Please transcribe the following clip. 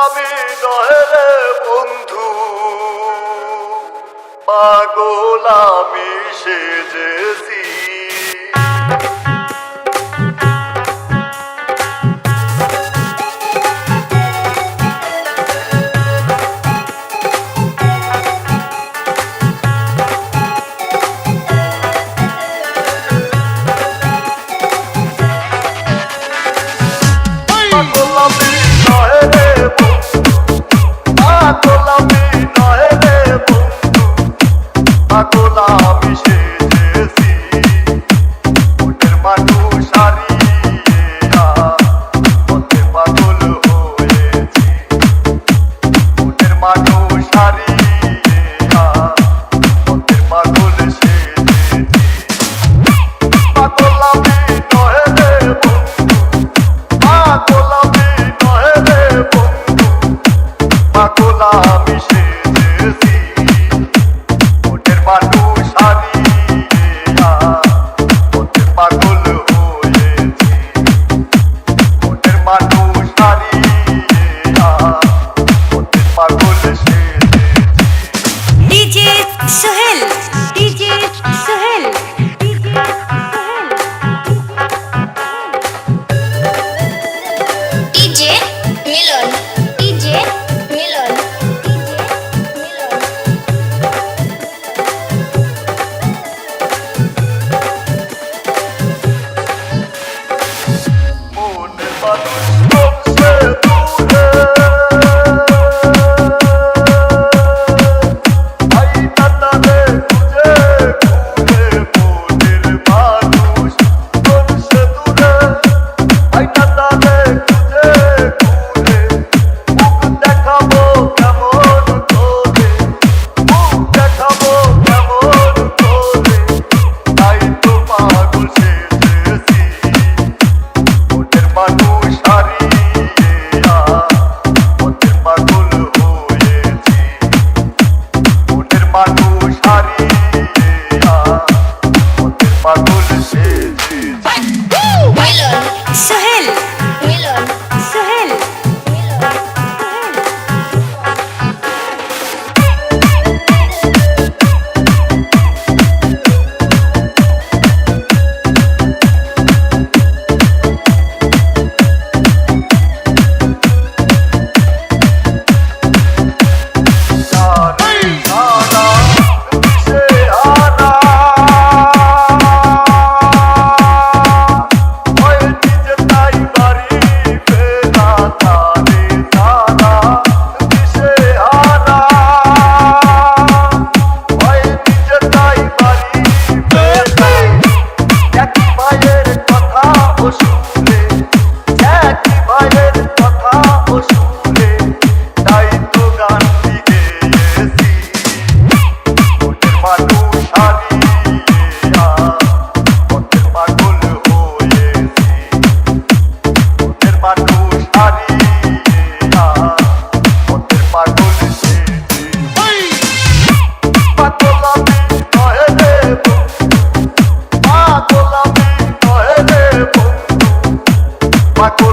আমি নহে বন্ধু। পাগলামি সেজেছি। পাগল আমি নয় রে বন্ধু পাগল আমি সেই সোহেল